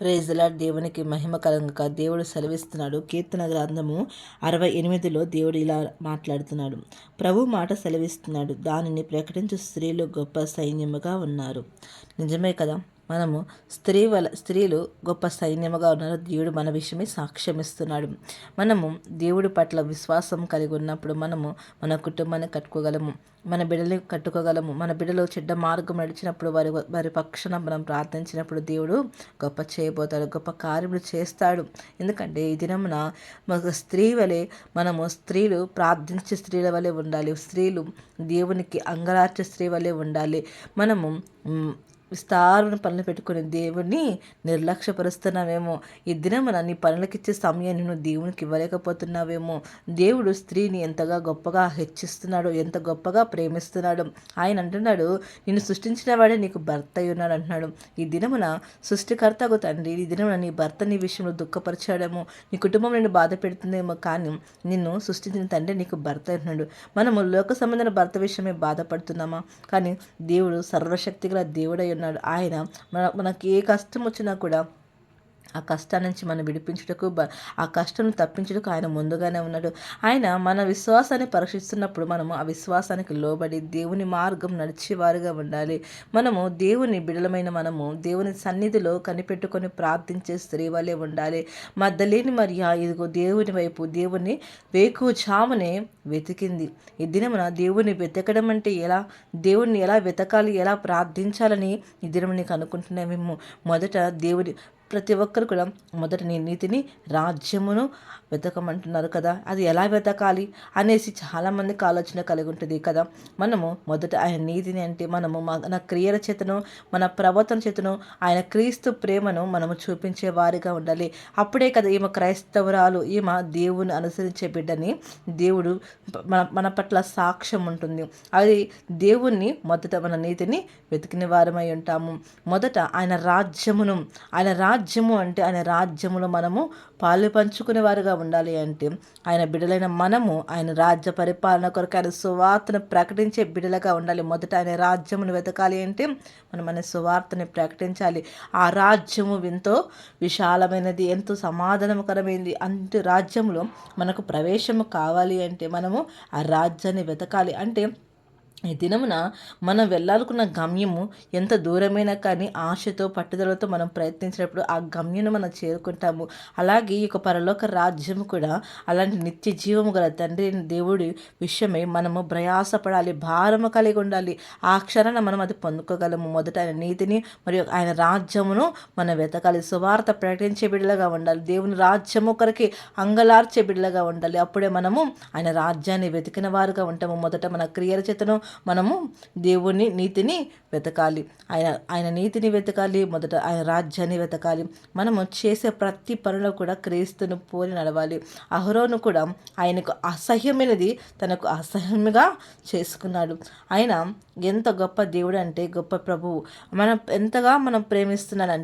ప్రేజలా దేవునికి మహిమ కలంగక దేవుడు సెలవిస్తున్నాడు. కీర్తన గ్రంథము అరవై ఎనిమిదిలో దేవుడు ఇలా మాట్లాడుతున్నాడు. ప్రభు మాట సెలవిస్తున్నాడు. దానిని ప్రకటించు స్త్రీలు గొప్ప సైన్యముగా ఉన్నారు. నిజమే కదా? మనము స్త్రీ వల స్త్రీలు గొప్ప సైన్యముగా ఉన్నారు దేవుడు మన విషయమే సాక్ష్యమిస్తున్నాడు. మనము దేవుడి పట్ల విశ్వాసం కలిగి ఉన్నప్పుడు మనము మన కుటుంబాన్ని కట్టుకోగలము మన బిడ్డని కట్టుకోగలము మన బిడ్డలు చెడ్డ మార్గం నడిచినప్పుడు వారి వారి పక్షన మనం ప్రార్థించినప్పుడు దేవుడు గొప్ప చేయబోతాడు గొప్ప కార్యములు చేస్తాడు. ఎందుకంటే ఈ దినమున ఒక స్త్రీ వలె మనము స్త్రీలు ప్రార్థించే స్త్రీల వలె ఉండాలి స్త్రీలు దేవునికి అంగరార్చే స్త్రీ వలె ఉండాలి. మనము విస్తారమైన పనులు పెట్టుకుని దేవుణ్ణి నిర్లక్ష్యపరుస్తున్నావేమో. ఈ దినమున నీ పనులకిచ్చే సమయాన్ని నువ్వు దేవునికి ఇవ్వలేకపోతున్నావేమో. దేవుడు స్త్రీని ఎంతగా గొప్పగా హెచ్చిస్తున్నాడు ఎంత గొప్పగా ప్రేమిస్తున్నాడు. ఆయన అంటున్నాడు నిన్ను సృష్టించిన వాడే నీకు భర్త అయి ఉన్నాడు అంటున్నాడు. ఈ దినమున సృష్టికర్తకు తండ్రి ఈ దినమున నీ భర్త నీ విషయంలో దుఃఖపరచాడేమో. నీ కుటుంబం నిన్ను బాధ పెడుతుందేమో కానీ నిన్ను సృష్టించిన తండ్రి నీకు భర్త అంటున్నాడు మనము లోక సంబంధమైన భర్త విషయమే బాధపడుతున్నామా? కానీ దేవుడు సర్వశక్తిగల దేవుడై ఉన్నాడు ఆయన మన మనకి ఏ కష్టం వచ్చినా కూడా ఆ కష్టాల నుంచి మనం విడిపించుటకు ఆ కష్టం తప్పించుటకు ఆయన ముందుగానే ఉన్నాడు. ఆయన మన విశ్వాసాన్ని పరీక్షిస్తున్నప్పుడు మనము ఆ విశ్వాసానికి లోబడి దేవుని మార్గం నడిచేవారుగా ఉండాలి. మనము దేవుని బిడలమైన మనము దేవుని సన్నిధిలో కనిపెట్టుకొని ప్రార్థించే స్త్రీ వలె ఉండాలి. మద్దలేని మరియా ఇదిగో దేవుని వైపు దేవుని వేకు చామునే వెతికింది. ఈ దినమున దేవుని వెతకడం అంటే ఎలా? దేవుణ్ణి ఎలా వెతకాలి? ఎలా ప్రార్థించాలని ఈ దినము నీకు అనుకుంటున్నామేమో మొదట దేవుని ప్రతి ఒక్కరు కూడా మొదట నీ నీతిని రాజ్యమును వెతకమంటున్నారు కదా. అది ఎలా వెతకాలి అనేసి చాలామందికి ఆలోచన కలిగి ఉంటుంది కదా. మనము మొదట ఆయన నీతిని అంటే మనము మన క్రియల చేతను మన ప్రవర్తన చేతను ఆయన క్రీస్తు ప్రేమను మనము చూపించే వారిగా ఉండాలి. అప్పుడే కదా ఈమె క్రైస్తవురాలు ఈమె దేవుని అనుసరించే బిడ్డని దేవుడు మన మన పట్ల సాక్ష్యం ఉంటుంది. అది దేవుణ్ణి మొదట మన నీతిని వెతికిన వారమై ఉంటాము. మొదట ఆయన రాజ్యమును ఆయన రాజ్యము అంటే ఆయన రాజ్యములో మనము పాలు పంచుకునే వారుగా ఉండాలి అంటే ఆయన బిడ్డలైన మనము ఆయన రాజ్య పరిపాలన కొరకు ఆయన సువార్తను ప్రకటించే బిడ్డలుగా ఉండాలి. మొదట ఆయన రాజ్యమును వెతకాలి అంటే మనం ఆయన సువార్తని ప్రకటించాలి. ఆ రాజ్యము ఎంతో విశాలమైనది ఎంతో సమాధానకరమైనది అంటే రాజ్యంలో మనకు ప్రవేశము కావాలి అంటే మనము ఆ రాజ్యాన్ని వెతకాలి. అంటే ఈ దినమున మనం వెళ్ళాలనుకున్న గమ్యము ఎంత దూరమైనా కానీ ఆశతో పట్టుదలతో మనం ప్రయత్నించినప్పుడు ఆ గమ్యను మనం చేరుకుంటాము. అలాగే ఈ యొక్క పరలోక రాజ్యము కూడా అలాంటి నిత్య జీవము గల తండ్రి దేవుడి విషయమై మనము ప్రయాసపడాలి భారము కలిగి ఉండాలి. ఆ క్షణాన మనం అది పొందుకోగలము. మొదట ఆయన నీతిని మరియు ఆయన రాజ్యమును మనం వెతకాలి. సువార్త ప్రకటించే బిడ్డలుగా ఉండాలి. దేవుని రాజ్యము ఒకరికి అంగలార్చే బిడ్డలుగా ఉండాలి. అప్పుడే మనము ఆయన రాజ్యాన్ని వెతికిన వారుగా ఉంటాము. మొదట మన క్రియల చేతను మనము దేవుని నీతిని వెతకాలి. ఆయన ఆయన నీతిని వెతకాలి మొదట ఆయన రాజ్యాన్ని వెతకాలి. మనము చేసే ప్రతి పనిలో కూడా క్రీస్తును పోలి నడవాలి. అహరోను కూడా ఆయనకు అసహ్యమైనది తనకు అసహ్యంగా చేసుకున్నాడు. ఆయన ఎంత గొప్ప దేవుడు అంటే గొప్ప ప్రభువు. మనం ఎంతగా మనం ప్రేమిస్తున్నాడంటే